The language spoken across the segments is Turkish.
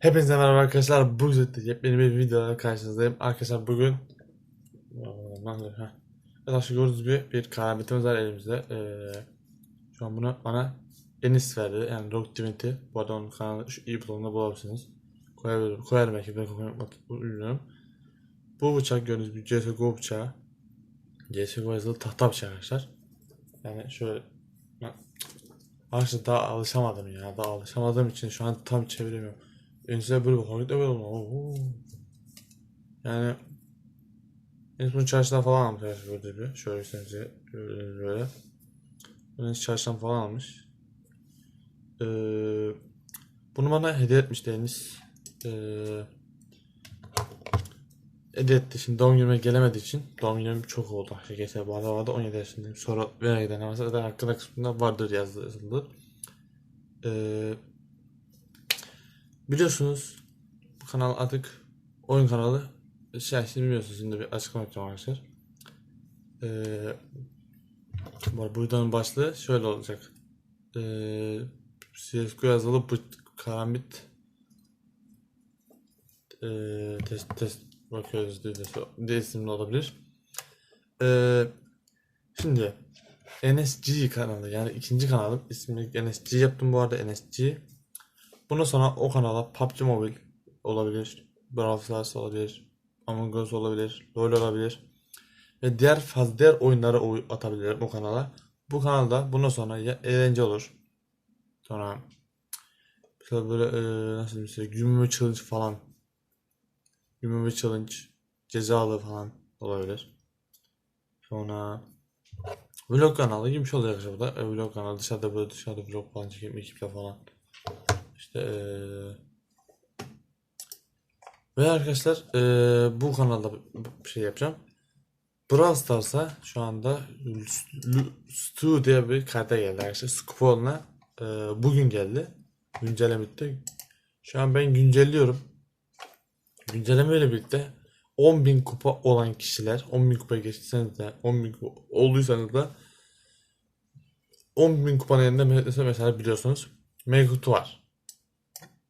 Hepinize merhaba arkadaşlar. Bugün de yepyeni bir videoda karşınızdayım. Arkadaşlar bugün Arkadaşlar gördüğünüz gibi bir karametimiz var elimizde. Ee, şu an bunu bana Enis verdi. Yani Rock Divinity. Bu arada onun kanalı şu iyi butonunda bulabilirsiniz. Koyabilirim. Koyarım belki ben bilmiyorum. Bu bıçak gördüğünüz gibi CSGO bıçağı. CSGO yazılı tahta bıçağı arkadaşlar. Yani şöyle Arkadaşlar daha alışamadım ya. Daha alışamadığım için şu an tam çeviremiyorum. Öncesinde böyle bir harita böyle. Oo. Yani en son çarşıdan falan almış arkadaşlar gördüğünüz gibi. Şöyle size gördüğünüz böyle. Bunu çarşıdan falan almış. Ee, bunu bana hediye etmiş Deniz. Ee, hediye etti. Şimdi doğum günüme gelemediği için doğum günüm çok oldu. Geçen bu arada vardı 17 yaşındayım. Sonra veya giden ama zaten hakkında kısmında vardır yazıldı. Ee, biliyorsunuz bu kanal artık oyun kanalı. Şey şimdi biliyorsunuz şimdi bir açıklama yapacağım arkadaşlar. Ee, bu videonun başlığı şöyle olacak. Ee, CSGO yazılı bu karambit ee, test test bakıyoruz diye de isimli olabilir. Ee, şimdi NSG kanalı yani ikinci kanalım ismini NSG yaptım bu arada NSG. Bundan sonra o kanala PUBG Mobile olabilir, Brawl Stars olabilir, Among Us olabilir, LoL olabilir ve diğer fazla diğer oyunları oy- atabilirim o kanala. Bu kanalda bundan sonra ya eğlence olur. Sonra mesela böyle e, nasıl diyeyim size gümrük challenge falan gümrük challenge cezalı falan olabilir. Sonra vlog kanalı gibi bir şey olacak burada. E, vlog kanalı dışarıda böyle dışarıda vlog falan çekeyim ekiple falan. İşte eee ve arkadaşlar eee, bu kanalda bir şey yapacağım. Brawl Stars'a şu anda Stu diye bir karta geldi arkadaşlar. Scoopol'una eee bugün geldi. Güncelleme bitti. Şu an ben güncelliyorum. Güncellemeyle birlikte 10.000 kupa olan kişiler 10.000 kupaya geçtiyseniz de 10.000 kupa olduysanız da 10.000 kupanın yanında mesela, biliyorsunuz Mega Kutu var.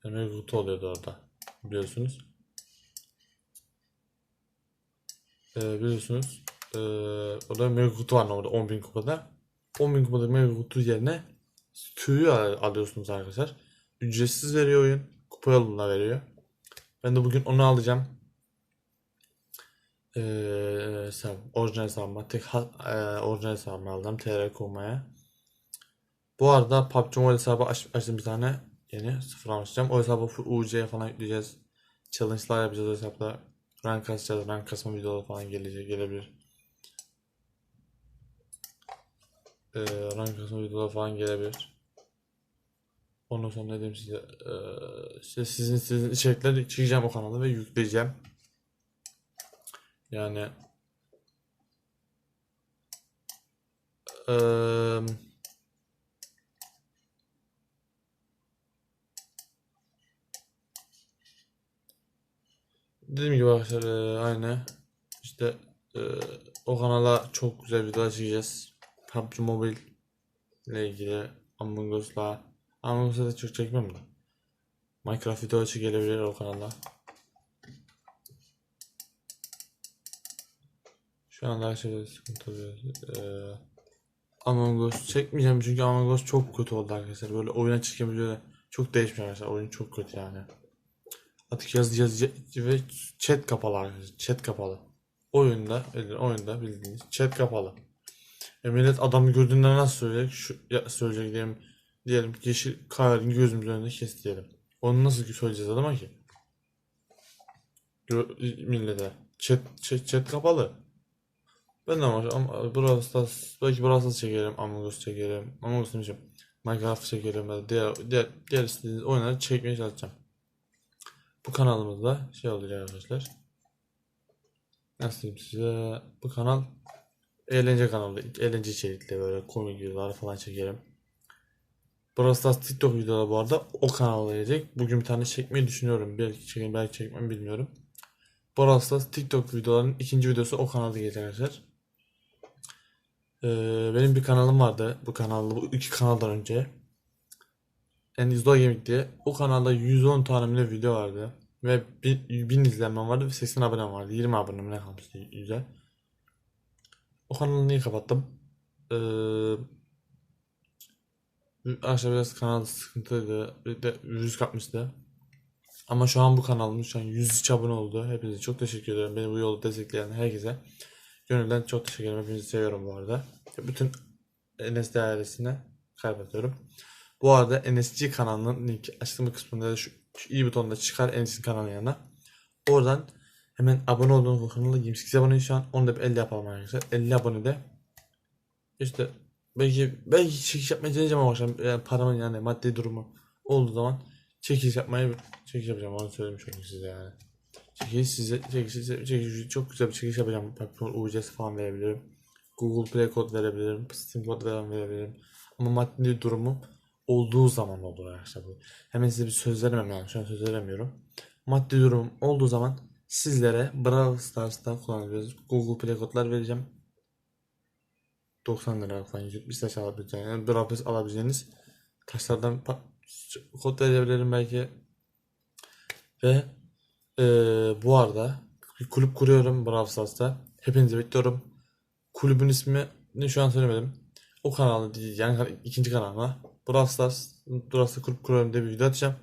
Mega Kutu oluyordu orada biliyorsunuz. Ee, biliyorsunuz ee, orada Mega Kutu var orada 10.000 kupada. 10.000 kupada Mega Kutu yerine tüyü al- alıyorsunuz arkadaşlar. Ücretsiz veriyor oyun. Kupa yolunda veriyor. Ben de bugün onu alacağım. Ee, hesap, orijinal hesabıma tek ha- ee, orijinal hesabımı aldım TR kurmaya. Bu arada PUBG Mobile hesabı aç, açtım bir tane yeni sıfır açacağım. O hesabı UC'ye falan yükleyeceğiz. Challenge'lar yapacağız o hesapta. Rank kasacağız. Rank kasma videoları falan gelecek gelebilir. Ee, rank kasma videoları falan gelebilir. Ondan sonra ne diyeyim size ee, işte sizin sizin içerikleri çekeceğim o kanala ve yükleyeceğim. Yani eee Dediğim gibi arkadaşlar eee, aynı işte eee, o kanala çok güzel videolar çekeceğiz. PUBG Mobile ile ilgili Among Us'la Among Us'la da çok çekmem de. Minecraft videoları gelebilir o kanala. Şu anda her şeyde sıkıntı oluyor. Eee Among Us çekmeyeceğim çünkü Among Us çok kötü oldu arkadaşlar. Böyle oyuna çıkınca böyle çok değişmiyor arkadaşlar. Oyun çok kötü yani. Artık yaz yaz ve chat kapalı. Chat kapalı. Oyunda, oyunda bildiğiniz chat kapalı. E millet adamı gördüğünde nasıl söyleyecek? Şu, ya, söyleyecek diyelim. Diyelim yeşil kahverengi gözümüz önünde kes diyelim. Onu nasıl söyleyeceğiz adama ki? Gö- millete. Chat, chat, chat kapalı. Ben de ama Brawl Stars, belki Brawl Stars çekerim, Among Us çekerim, Among Us. Minecraft çekerim ya diğer, diğer, diğer istediğiniz oyunları çekmeye çalışacağım. Bu kanalımızda şey olacak arkadaşlar. Nasıl diyeyim size? Bu kanal eğlence kanalı. Eğlence içerikli böyle komik videolar falan çekerim. Brawl Stars TikTok videoları bu arada o kanala gelecek. Bugün bir tane çekmeyi düşünüyorum. Belki çekeyim belki çekmem bilmiyorum. Brawl Stars TikTok videolarının ikinci videosu o kanalda gelecek arkadaşlar. Ee, benim bir kanalım vardı. Bu kanalda bu iki kanaldan önce. Zola Gaming diye. O kanalda 110 tane video vardı. Ve 1000 izlenmem vardı ve 80 abonem vardı. 20 abonem ne kalmıştı güzel. O kanalı niye kapattım? Ee, Arkadaşlar biraz kanal sıkıntıydı. Bir de virüs kapmıştı. Ama şu an bu kanalımız şu an 103 abone oldu. Hepinize çok teşekkür ederim. Beni bu yolda destekleyen herkese. Gönülden çok teşekkür ederim. Hepinizi seviyorum bu arada. Bütün NSD ailesine kaybediyorum. Bu arada NSG kanalının linki açıklama kısmında da şu, şu i butonunda çıkar NSG kanalının yanına. Oradan hemen abone olduğunuz kanala 28 abone şu an. Onu da bir 50 yapalım arkadaşlar. 50 abone de işte belki belki çekiş yapmaya deneyeceğim ama akşam yani paramın yani maddi durumu olduğu zaman çekiş yapmayı çekiş yapacağım onu söylemiş olayım size yani. Çekiş size çekiş, çekiş çok güzel bir çekiş yapacağım. Platform UCS falan verebilirim. Google Play kod verebilirim. Steam kod verebilirim. Ama maddi durumu olduğu zaman olur arkadaşlar bu. Hemen size bir söz veremem yani şu an söz veremiyorum. Maddi durum olduğu zaman sizlere Brawl Stars'ta kullanabiliriz. Google Play kodlar vereceğim. 90 lira falan 170 taş alabileceğiniz, yani Brawl Pass alabileceğiniz taşlardan kod verebilirim belki. Ve eee, bu arada bir kulüp kuruyorum Brawl Stars'ta. Hepinizi bekliyorum. Kulübün ismini şu an söylemedim. O kanalda yani ikinci kanalıma Brawl Stars Brawl Stars kulüp kuruyorum diye bir video atacağım.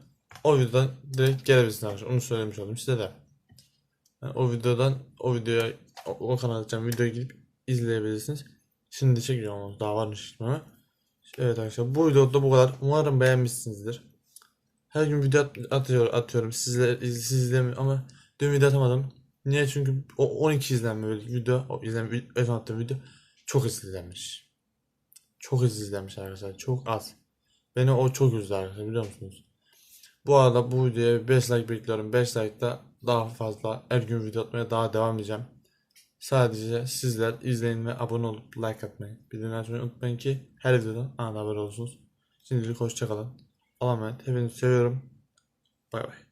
O videodan direkt gelebilirsiniz arkadaşlar. Onu söylemiş oldum size de. Yani o videodan o videoya o, o kanala atacağım videoya gidip izleyebilirsiniz. Şimdi çekiyorum ama daha varmış ama. Evet arkadaşlar bu videoda bu kadar. Umarım beğenmişsinizdir. Her gün video at- atıyor, atıyorum. Sizler siz izlemiyor ama dün video atamadım. Niye? Çünkü o 12 izlenme video, o izlenme attığım video çok izlenmiş. Çok izlenmiş arkadaşlar. Çok az. Beni o çok üzdü biliyor musunuz? Bu arada bu videoya 5 like bekliyorum. 5 like'da daha fazla her gün video atmaya daha devam edeceğim. Sadece sizler izleyin ve abone olup like atmayı, bildirim açmayı unutmayın ki her videodan anında haber olursunuz. Şimdilik hoşçakalın. Allah'a emanet. Hepinizi seviyorum. Bay bay.